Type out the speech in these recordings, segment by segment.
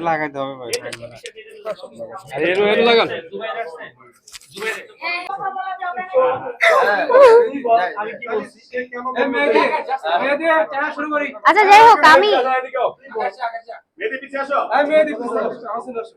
লাগাইতে হবে ভাই। এর এর লাগান। হ্যাঁ না। আচ্ছা যাই হোক আমি কি রে ভাই আকাশ সামনে আসো বাতাসের সামনে আসো। আসো আসো।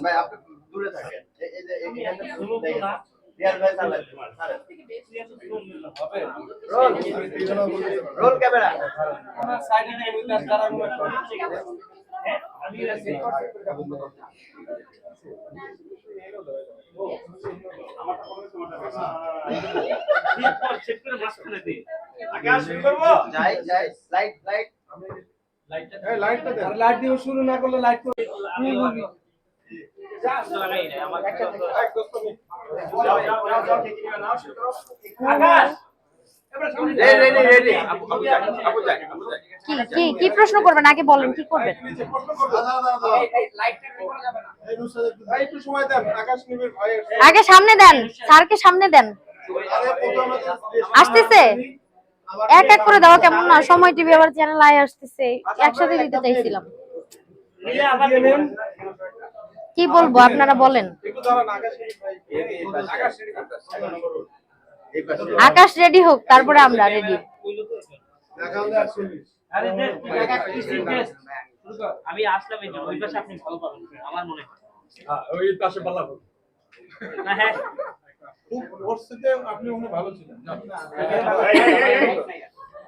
ভাই আপনি দূরে থাকেন। এই এই যে এখানে দেখেন। রিয়াল ভাই চালান রোল রোল ক্যামেরা। সাইডে নিয়ে দাঁড়ানো যাই যাই লাইট লাইট লাইট দিয়ে শুরু না করলে রেডি কি কি কি প্রশ্ন করবেন? আগে বলেন কি করবেন? আগে সামনে দেন স্যারকে সামনে দেন। আসতেছে? এক এক করে দেওয়া কেমন না সময় টিভি আবার চ্যানেল আই আসতেছে একসাথে দিতে চাইছিলাম। কি বলব আপনারা বলেন। আকাশ ভাই আকাশ এই পাশে। আকাশ রেডি হোক তারপরে আমরা রেডি দেখাও দে 48 আমি আসলাম এই জন্য ওই পাশে আপনি ভালো পাবেন আমার মনে হয়। ওই পাশে পাল্লা না হ্যাঁ খুব পরিস্থিতিতে আপনি ভালো ছিলেন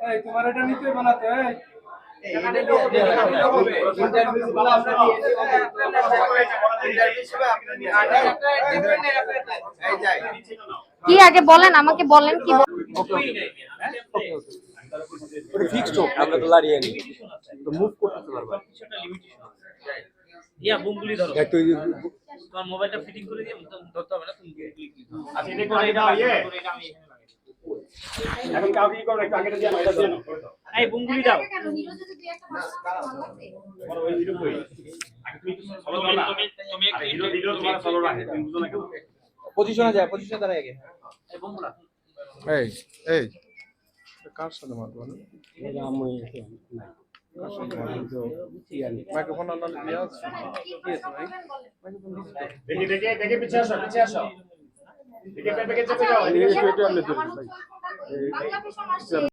এই তোমার এটা নিতে বানাতে এই। এই যাই। কি আগে বলেন আমাকে বলেন কি ফিক্সড হোক আমরা তো লাড়িয়ে নি তো মুভ করতে পারবা ইয়া বুমগুলি ধরো। এক তো এই যে তোমার মোবাইলটা ফিটিং করে দিয়ে ধরতে হবে না তুমি বুমগুলি আচ্ছা এটা করে এটা এখন কাউকে কি করবে কাকে দিয়ে এটা দিয়ে এই বুমগুলি দাও। হিরো যদি দুই একটা মাস ভালো লাগবে বড় ওই হিরো কই তুমি তুমি তোমার ফলো রাখে তুমি বুঝো না কেন। পজিশনে যায় পজিশনে দাঁড়ায় আগে। এই এই এই। কার সাথে মারবো না মাইক্রোফোন অন্য দিয়ে আছে? কি প্রশ্ন করবেন বলেন দেখি দেখি দেখি পিছে আসো পিছে আসো। দেখি পেপে যাও